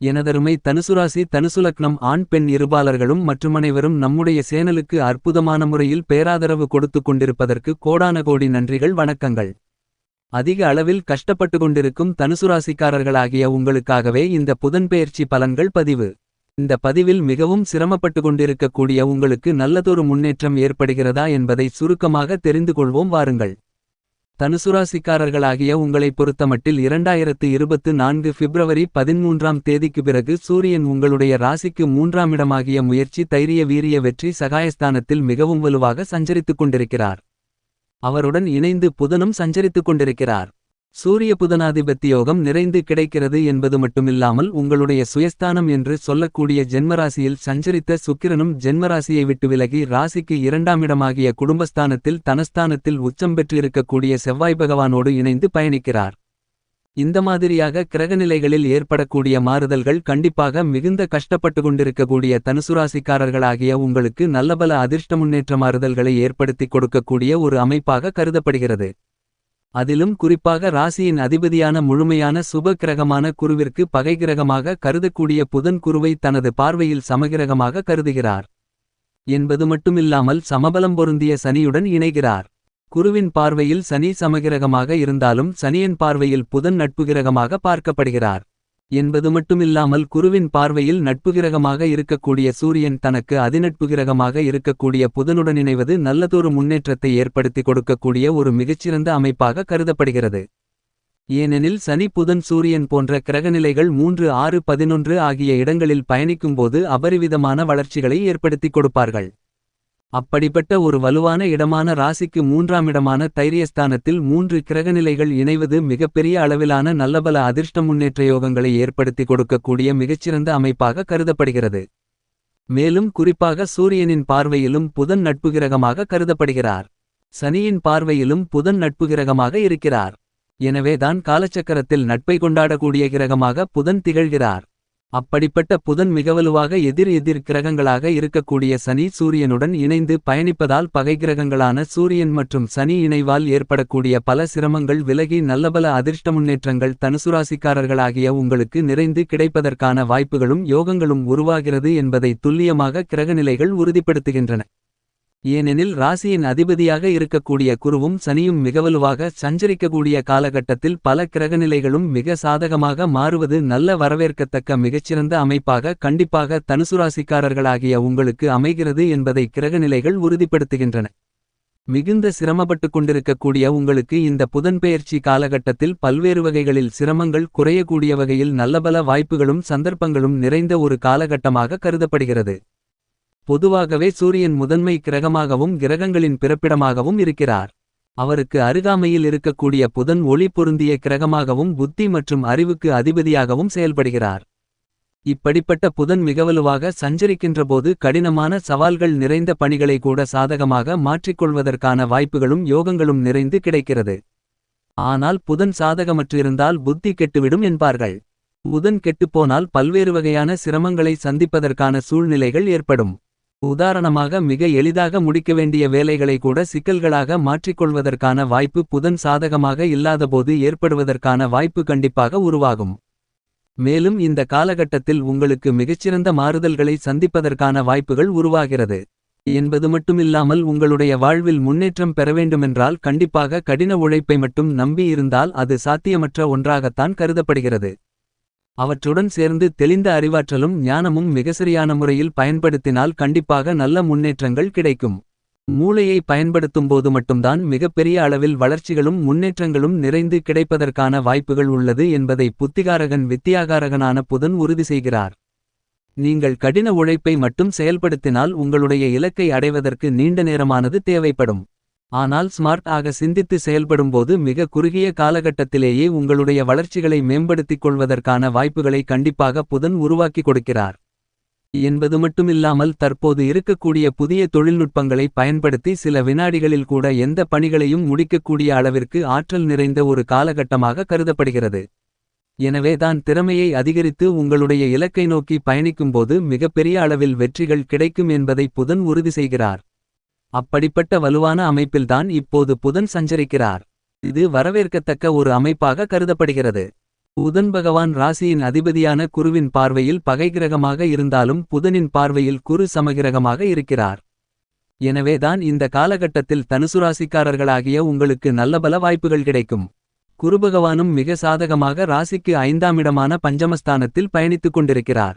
எனதருமை தனுசுராசி தனுசுலக்னம் ஆண் பெண் இருபாலர்களும் மற்றுமனைவரும் நம்முடைய சேனலுக்கு அற்புதமான முறையில் பேராதரவு கொடுத்து கொண்டிருப்பதற்கு கோடான கோடி நன்றிகள் வணக்கங்கள். அதிக அளவில் கஷ்டப்பட்டு கொண்டிருக்கும் தனுசுராசிக்காரர்களாகிய உங்களுக்காகவே இந்த புதன்பெயர்ச்சி பலன்கள் பதிவு. இந்த பதிவில் மிகவும் சிரமப்பட்டு கொண்டிருக்கக்கூடிய உங்களுக்கு நல்லதொரு முன்னேற்றம் ஏற்படுகிறதா என்பதை சுருக்கமாக தெரிந்து கொள்வோம் வாருங்கள். தனுசுராசிக்காரர்களாகிய உங்களைப் பொறுத்தமட்டில் இரண்டாயிரத்து இருபத்து நான்கு பிப்ரவரி பதிமூன்றாம் தேதிக்கு பிறகு சூரியன் உங்களுடைய ராசிக்கு மூன்றாம் இடமாகிய முயற்சி தைரிய வீரிய வெற்றி சகாயஸ்தானத்தில் மிகவும் வலுவாக சஞ்சரித்துக் கொண்டிருக்கிறார். அவருடன் இணைந்து புதனும் சஞ்சரித்துக் கொண்டிருக்கிறார். சூரிய புதனாதிபத்தியோகம் நிறைந்து கிடைக்கிறது என்பது மட்டுமில்லாமல் உங்களுடைய சுயஸ்தானம் என்று சொல்லக்கூடிய ஜென்மராசியில் சஞ்சரித்த சுக்கிரனும் ஜென்மராசியை விட்டு விலகி ராசிக்கு இரண்டாம் இடமாகிய குடும்பஸ்தானத்தில் தனஸ்தானத்தில் உச்சம் பெற்றிருக்கக்கூடிய செவ்வாய் பகவானோடு இணைந்து பயணிக்கிறார். இந்த மாதிரியாக கிரகநிலைகளில் ஏற்படக்கூடிய மாறுதல்கள் கண்டிப்பாக மிகுந்த கஷ்டப்பட்டு கொண்டிருக்கக்கூடிய தனுசுராசிக்காரர்களாகிய உங்களுக்கு நல்லபல அதிர்ஷ்ட முன்னேற்ற மாறுதல்களை ஏற்படுத்திக் கொடுக்கக்கூடிய ஒரு அமைப்பாக கருதப்படுகிறது. அதிலும் குறிப்பாக ராசியின் அதிபதியான முழுமையான சுப கிரகமான குருவிற்கு பகைகிரகமாக கருதக்கூடிய புதன் குருவை தனது பார்வையில் சமகிரகமாக கருதுகிறார். என்பது மட்டுமில்லாமல் சமபலம் பொருந்திய சனியுடன் இணைகிறார். குருவின் பார்வையில் சனி சமகிரகமாக இருந்தாலும் சனியின் பார்வையில் புதன் நட்புகிரகமாக பார்க்கப்படுகிறார். என்பது மட்டுமில்லாமல் குருவின் பார்வையில் நட்புகிரகமாக இருக்கக்கூடிய சூரியன் தனக்கு அதிநட்புகிரகமாக இருக்கக்கூடிய புதனுடன் இணைவது நல்லதொரு முன்னேற்றத்தை ஏற்படுத்தி கொடுக்கக்கூடிய ஒரு மிகச்சிறந்த அமைப்பாக கருதப்படுகிறது. ஏனெனில் சனி புதன் சூரியன் போன்ற கிரகநிலைகள் மூன்று ஆறு பதினொன்று ஆகிய இடங்களில் பயணிக்கும்போது அபரிவிதமான வளர்ச்சிகளை ஏற்படுத்திக் கொடுப்பார்கள். அப்படிப்பட்ட ஒரு வலுவான இடமான ராசிக்கு மூன்றாம் இடமான தைரியஸ்தானத்தில் மூன்று கிரகநிலைகள் இணைவது மிகப்பெரிய அளவிலான நல்லபல அதிர்ஷ்ட முன்னேற்ற யோகங்களை ஏற்படுத்தி கொடுக்கக்கூடிய மிகச்சிறந்த அமைப்பாக கருதப்படுகிறது. மேலும் குறிப்பாக சூரியனின் பார்வையிலும் புதன் நட்புகிரகமாக கருதப்படுகிறார். சனியின் பார்வையிலும் புதன் நட்புகிரகமாக இருக்கிறார். எனவேதான் காலச்சக்கரத்தில் நட்பை கொண்டாடக்கூடிய கிரகமாக புதன் திகழ்கிறார். அப்படிப்பட்ட புதன் மிகவலுவாக எதிர் எதிர் கிரகங்களாக இருக்கக்கூடிய சனி சூரியனுடன் இணைந்து பயணிப்பதால் பகை கிரகங்களான சூரியன் மற்றும் சனி இணைவால் ஏற்படக்கூடிய பல சிரமங்கள் விலகி நல்லபல அதிர்ஷ்ட முன்னேற்றங்கள் தனுசுராசிக்காரர்களாகிய உங்களுக்கு நிறைந்து கிடைப்பதற்கான வாய்ப்புகளும் யோகங்களும் உருவாகிறது என்பதை துல்லியமாக கிரகநிலைகள் உறுதிப்படுத்துகின்றன. ஏனெனில் ராசியின் அதிபதியாக இருக்கக்கூடிய குருவும் சனியும் மிகவலுவாக சஞ்சரிக்கக்கூடிய காலகட்டத்தில் பல கிரகநிலைகளும் மிக சாதகமாக மாறுவது நல்ல வரவேற்கத்தக்க மிகச்சிறந்த அமைப்பாக கண்டிப்பாக தனுசுராசிக்காரர்களாகிய உங்களுக்கு அமைகிறது என்பதை கிரகநிலைகள் உறுதிப்படுத்துகின்றன. மிகுந்த சிரமப்பட்டுக் கொண்டிருக்கக்கூடிய உங்களுக்கு இந்த புதன்பெயர்ச்சி காலகட்டத்தில் பல்வேறு வகைகளில் சிரமங்கள் குறையக்கூடிய வகையில் நல்லபல வாய்ப்புகளும் சந்தர்ப்பங்களும் நிறைந்த ஒரு காலகட்டமாக கருதப்படுகிறது. பொதுவாகவே சூரியன் முதன்மை கிரகமாகவும் கிரகங்களின் பிறப்பிடமாகவும் இருக்கிறார். அவருக்கு அருகாமையில் இருக்கக்கூடிய புதன் ஒளி பொருந்திய கிரகமாகவும் புத்தி மற்றும் அறிவுக்கு அதிபதியாகவும் செயல்படுகிறார். இப்படிப்பட்ட புதன் மிகவலுவாக சஞ்சரிக்கின்றபோது கடினமான சவால்கள் நிறைந்த பணிகளை கூட சாதகமாக மாற்றிக்கொள்வதற்கான வாய்ப்புகளும் யோகங்களும் நிறைந்து கிடைக்கிறது. ஆனால் புதன் சாதகமற்றிருந்தால் புத்தி கெட்டுவிடும் என்பார்கள். புதன் கெட்டுப்போனால் பல்வேறு வகையான சிரமங்களை சந்திப்பதற்கான சூழ்நிலைகள் ஏற்படும். உதாரணமாக மிக எளிதாக முடிக்க வேண்டிய வேலைகளை கூட சிக்கல்களாக மாற்றிக்கொள்வதற்கான வாய்ப்பு புதன் சாதகமாக இல்லாதபோது ஏற்படுவதற்கான வாய்ப்பு கண்டிப்பாக உருவாகும். மேலும் இந்த காலகட்டத்தில் உங்களுக்கு மிகச்சிறந்த மாறுதல்களை சந்திப்பதற்கான வாய்ப்புகள் உருவாகிறது. என்பது மட்டுமில்லாமல் உங்களுடைய வாழ்வில் முன்னேற்றம் பெற வேண்டுமென்றால் கண்டிப்பாக கடின உழைப்பை மட்டும் நம்பி இருந்தால் அது சாத்தியமற்ற ஒன்றாகத்தான் கருதப்படுகிறது. அவற்றுடன் சேர்ந்து தெளிந்த அறிவாற்றலும் ஞானமும் மிகசரியான முறையில் பயன்படுத்தினால் கண்டிப்பாக நல்ல முன்னேற்றங்கள் கிடைக்கும். மூளையை பயன்படுத்தும்போது மட்டும்தான் மிகப்பெரிய அளவில் வளர்ச்சிகளும் முன்னேற்றங்களும் நிறைந்து கிடைப்பதற்கான வாய்ப்புகள் உள்ளது என்பதை புத்திகாரகன் வித்தியாகாரகனான புதன் உறுதி செய்கிறார். நீங்கள் கடின உழைப்பை மட்டும் செயல்படுத்தினால் உங்களுடைய இலக்கை அடைவதற்கு நீண்ட நேரமானது தேவைப்படும். ஆனால் ஸ்மார்ட் ஆக சிந்தித்து செயல்படும்போது மிக குறுகிய காலகட்டத்திலேயே உங்களுடைய வளர்ச்சிகளை மேம்படுத்திக் கொள்வதற்கான வாய்ப்புகளை கண்டிப்பாக புதன் உருவாக்கி கொடுக்கிறார். என்பது மட்டுமில்லாமல் தற்போது இருக்கக்கூடிய புதிய தொழில்நுட்பங்களை பயன்படுத்தி சில வினாடிகளில் கூட எந்த பணிகளையும் முடிக்கக்கூடிய அளவிற்கு ஆற்றல் நிறைந்த ஒரு காலகட்டமாக கருதப்படுகிறது. எனவேதான் திறமையை அதிகரித்து உங்களுடைய இலக்கை நோக்கி பயணிக்கும்போது மிகப்பெரிய அளவில் வெற்றிகள் கிடைக்கும் என்பதை புதன் உறுதி செய்கிறார். அப்படிப்பட்ட வலுவான அமைப்பில்தான் இப்போது புதன் சஞ்சரிக்கிறார். இது வரவேற்கத்தக்க ஒரு அமைப்பாக கருதப்படுகிறது. புதன் பகவான் ராசியின் அதிபதியான குருவின் பார்வையில் பகைகிரகமாக இருந்தாலும் புதனின் பார்வையில் குரு சமகிரகமாக இருக்கிறார். எனவேதான் இந்த காலகட்டத்தில் தனுசு ராசிக்காரர்களாகிய உங்களுக்கு நல்லபல வாய்ப்புகள் கிடைக்கும். குருபகவானும் மிக சாதகமாக ராசிக்கு ஐந்தாமிடமான பஞ்சமஸ்தானத்தில் பயணித்துக் கொண்டிருக்கிறார்.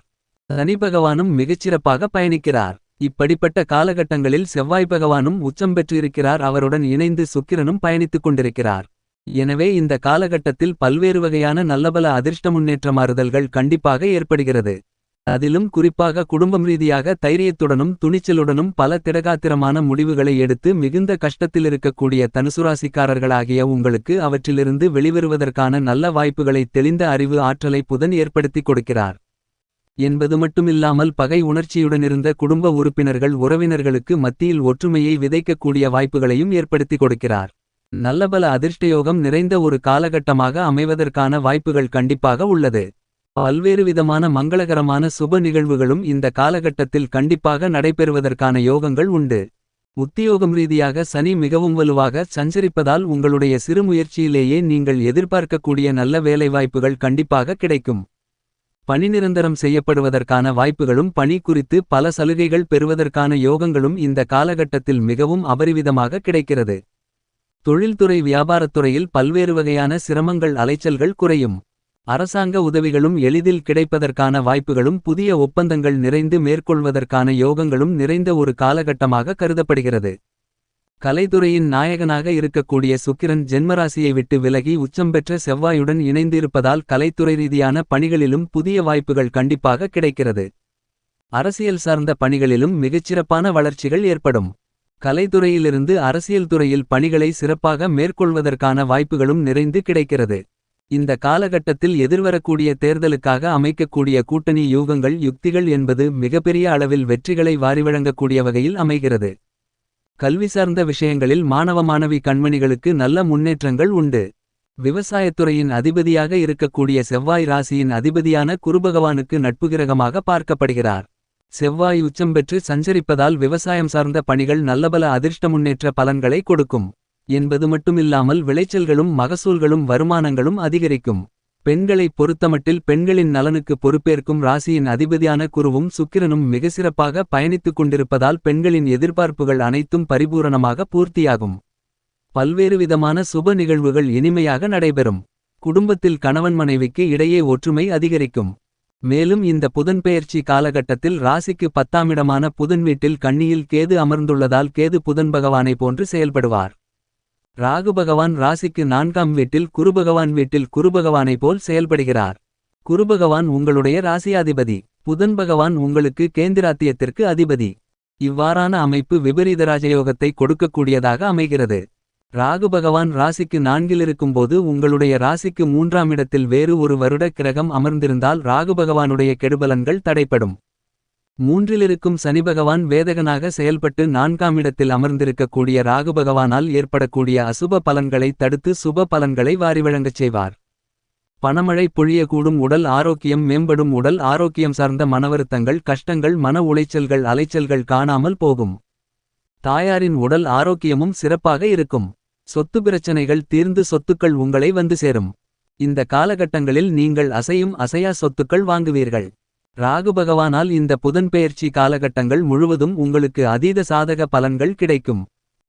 சனி பகவானும் மிகச்சிறப்பாக பயணிக்கிறார். இப்படிப்பட்ட காலகட்டங்களில் செவ்வாய் பகவானும் உச்சம் பெற்றிருக்கிறார். அவருடன் இணைந்து சுக்கிரனும் பயணித்துக் கொண்டிருக்கிறார். எனவே இந்த காலகட்டத்தில் பல்வேறு வகையான நல்லபல அதிர்ஷ்ட முன்னேற்ற மாறுதல்கள் கண்டிப்பாக ஏற்படுகிறது. அதிலும் குறிப்பாக குடும்பம் ரீதியாக தைரியத்துடனும் துணிச்சலுடனும் பல திடகாத்திரமான முடிவுகளை எடுத்து மிகுந்த கஷ்டத்தில் இருக்கக்கூடிய தனுசுராசிக்காரர்களாகிய உங்களுக்கு அவற்றிலிருந்து வெளிவருவதற்கான நல்ல வாய்ப்புகளை தெளிந்த அறிவு ஆற்றலை புதன் ஏற்படுத்திக் கொடுக்கிறார். என்பது மட்டுமில்லாமல் பகை உணர்ச்சியுடனிருந்த குடும்ப உறுப்பினர்கள் உறவினர்களுக்கு மத்தியில் ஒற்றுமையை விதைக்கக்கூடிய வாய்ப்புகளையும் ஏற்படுத்தி கொடுக்கிறார். நல்லபல அதிர்ஷ்டயோகம் நிறைந்த ஒரு காலகட்டமாக அமைவதற்கான வாய்ப்புகள் கண்டிப்பாக உள்ளது. பல்வேறு விதமான மங்களகரமான சுப நிகழ்வுகளும் இந்த காலகட்டத்தில் கண்டிப்பாக நடைபெறுவதற்கான யோகங்கள் உண்டு. உத்தியோகம் ரீதியாக சனி மிகவும் வலுவாக சஞ்சரிப்பதால் உங்களுடைய சிறு முயற்சியிலேயே நீங்கள் எதிர்பார்க்கக்கூடிய நல்ல வேலைவாய்ப்புகள் கண்டிப்பாக கிடைக்கும். பணி நிரந்தரம் செய்யப்படுவதற்கான வாய்ப்புகளும் பணி குறித்து பல சலுகைகள் பெறுவதற்கான யோகங்களும் இந்த காலகட்டத்தில் மிகவும் அபரிவிதமாக கிடைக்கிறது. தொழில்துறை வியாபாரத்துறையில் பல்வேறு வகையான சிரமங்கள் அலைச்சல்கள் குறையும். அரசாங்க உதவிகளும் எளிதில் கிடைப்பதற்கான வாய்ப்புகளும் புதிய ஒப்பந்தங்கள் நிறைந்து மேற்கொள்வதற்கான யோகங்களும் நிறைந்த ஒரு காலகட்டமாக கருதப்படுகிறது. கலைத்துறையின் நாயகனாக இருக்கக்கூடிய சுக்கிரன் ஜென்மராசியை விட்டு விலகி உச்சம் பெற்ற செவ்வாயுடன் இணைந்திருப்பதால் கலைத்துறை ரீதியான பணிகளிலும் புதிய வாய்ப்புகள் கண்டிப்பாக கிடைக்கிறது. அரசியல் சார்ந்த பணிகளிலும் மிகச்சிறப்பான வளர்ச்சிகள் ஏற்படும். கலைத்துறையிலிருந்து அரசியல் துறையில் பணிகளை சிறப்பாக மேற்கொள்வதற்கான வாய்ப்புகளும் நிறைந்து கிடைக்கிறது. இந்த காலகட்டத்தில் எதிர்வரக்கூடிய தேர்தலுக்காக அமைக்கக்கூடிய கூட்டணி யூகங்கள் யுக்திகள் என்பது மிகப்பெரிய அளவில் வெற்றிகளை வாரிவழங்கக்கூடிய வகையில் அமைகிறது. கல்வி சார்ந்த விஷயங்களில் மாணவ மாணவி கண்மணிகளுக்கு நல்ல முன்னேற்றங்கள் உண்டு. விவசாயத்துறையின் அதிபதியாக இருக்கக்கூடிய செவ்வாய் ராசியின் அதிபதியான குருபகவானுக்கு நட்புகிரகமாக பார்க்கப்படுகிறார். செவ்வாய் உச்சம் பெற்று சஞ்சரிப்பதால் விவசாயம் சார்ந்த பணிகள் நல்லபல அதிர்ஷ்ட முன்னேற்ற பலன்களை கொடுக்கும். என்பது மட்டுமில்லாமல் விளைச்சல்களும் மகசூல்களும் வருமானங்களும் அதிகரிக்கும். பெண்களை பொறுத்தமட்டில் பெண்களின் நலனுக்கு பொறுப்பேற்கும் ராசியின் அதிபதியான குருவும் சுக்கிரனும் மிக சிறப்பாக பயணித்துக் கொண்டிருப்பதால் பெண்களின் எதிர்பார்ப்புகள் அனைத்தும் பரிபூரணமாக பூர்த்தியாகும். பல்வேறு விதமான சுப நிகழ்வுகள் இனிமையாக நடைபெறும். குடும்பத்தில் கணவன் மனைவிக்கு இடையே ஒற்றுமை அதிகரிக்கும். மேலும் இந்த புதன்பெயர்ச்சி காலகட்டத்தில் ராசிக்கு பத்தாமிடமான புதன் வீட்டில் கண்ணியில் கேது அமர்ந்துள்ளதால் கேது புதன் பகவானை போன்று செயல்படுவார். ராகு பகவான் ராசிக்கு நான்காம் வீட்டில் குருபகவான் வீட்டில் குருபகவானை போல் செயல்படுகிறார். குருபகவான் உங்களுடைய ராசியாதிபதி. புதன் பகவான் உங்களுக்கு கேந்திராத்தியத்திற்கு அதிபதி. இவ்வாறான அமைப்பு விபரீத ராஜயோகத்தை கொடுக்கக்கூடியதாக அமைகிறது. ராகு பகவான் ராசிக்கு நான்கில் இருக்கும்போது உங்களுடைய ராசிக்கு மூன்றாம் இடத்தில் வேறு ஒரு வருட கிரகம் அமர்ந்திருந்தால் ராகு பகவானுடைய கெடுபலன்கள் தடைப்படும் மூன்றிலிருக்கும் சனிபகவான் வேதகனாக செயல்பட்டு நான்காம் இடத்தில் அமர்ந்திருக்கக்கூடிய ராகுபகவானால் ஏற்படக்கூடிய அசுப பலன்களை தடுத்து சுப பலன்களை வாரிவழங்கச் செய்வார். பணமழை பொழியக்கூடும் உடல் ஆரோக்கியம் மேம்படும் உடல் ஆரோக்கியம் சார்ந்த மனவருத்தங்கள் கஷ்டங்கள் மன உளைச்சல்கள் அலைச்சல்கள் காணாமல் போகும். தாயாரின் உடல் ஆரோக்கியமும் சிறப்பாக இருக்கும். சொத்து பிரச்சனைகள் தீர்ந்து சொத்துக்கள் உங்களை வந்து சேரும். இந்த காலகட்டங்களில் நீங்கள் அசையும் அசையா சொத்துக்கள் வாங்குவீர்கள். ராகு பகவானால் இந்த புதன்பெயர்ச்சி காலகட்டங்கள் முழுவதும் உங்களுக்கு அதீத சாதக பலன்கள் கிடைக்கும்.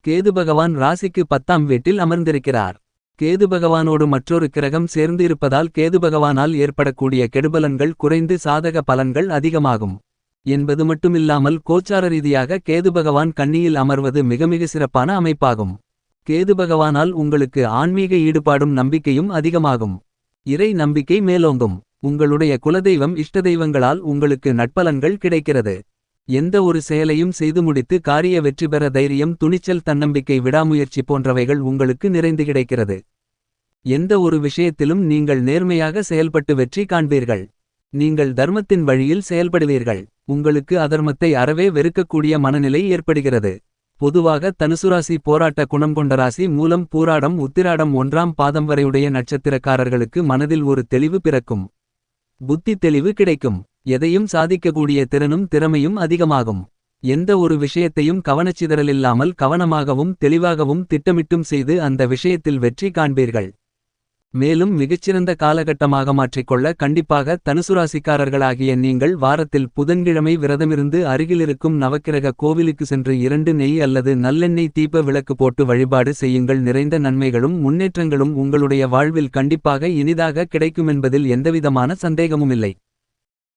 கேது பகவான் ராசிக்கு பத்தாம் வீட்டில் அமர்ந்திருக்கிறார். கேது பகவானோடு மற்றொரு கிரகம் சேர்ந்து இருப்பதால் கேது பகவானால் ஏற்படக்கூடிய கெடுபலன்கள் குறைந்து சாதக பலன்கள் அதிகமாகும். என்பது மட்டுமில்லாமல் கோச்சார ரீதியாக கேது பகவான் கண்ணியில் அமர்வது மிக மிக சிறப்பான அமைப்பாகும். கேது பகவானால் உங்களுக்கு ஆன்மீக ஈடுபாடும் நம்பிக்கையும் அதிகமாகும். இறை நம்பிக்கை மேலோங்கும். உங்களுடைய குலதெய்வம் இஷ்டதெய்வங்களால் உங்களுக்கு நட்பலன்கள் கிடைக்கிறது. எந்த ஒரு செயலையும் செய்து முடித்து காரிய வெற்றி பெற தைரியம் துணிச்சல் தன்னம்பிக்கை விடாமுயற்சி போன்றவைகள் உங்களுக்கு நிறைந்து கிடைக்கிறது. எந்த ஒரு விஷயத்திலும் நீங்கள் நேர்மையாக செயல்பட்டு வெற்றி காண்பீர்கள். நீங்கள் தர்மத்தின் வழியில் செயல்படுவீர்கள். உங்களுக்கு அதர்மத்தை அறவே வெறுக்கக்கூடிய மனநிலை ஏற்படுகிறது. பொதுவாக தனுசுராசி போராட்ட குணம் கொண்ட ராசி மூலம் பூராடம் உத்திராடம் ஒன்றாம் பாதம் வரையுடைய நட்சத்திரக்காரர்களுக்கு மனதில் ஒரு தெளிவு பிறக்கும். புத்தி தெளிவு கிடைக்கும். எதையும் சாதிக்கக்கூடிய திறனும் திறமையும் அதிகமாகும். எந்த ஒரு விஷயத்தையும் கவனச்சிதறலில்லாமல் கவனமாகவும் தெளிவாகவும் திட்டமிட்டும் செய்து அந்த விஷயத்தில் வெற்றி காண்பீர்கள். மேலும் மிகச்சிறந்த காலகட்டமாக மாற்றிக்கொள்ள கண்டிப்பாக தனுசுராசிக்காரர்களாகிய நீங்கள் வாரத்தில் புதன்கிழமை விரதமிருந்து அருகிலிருக்கும் நவக்கிரக கோவிலுக்கு சென்று இரண்டு நெய் அல்லது நல்லெண்ணெய் தீப விளக்கு போட்டு வழிபாடு செய்யுங்கள். நிறைந்த நன்மைகளும் முன்னேற்றங்களும் உங்களுடைய வாழ்வில் கண்டிப்பாக இனிதாக கிடைக்குமென்பதில் எந்தவிதமான சந்தேகமுமில்லை.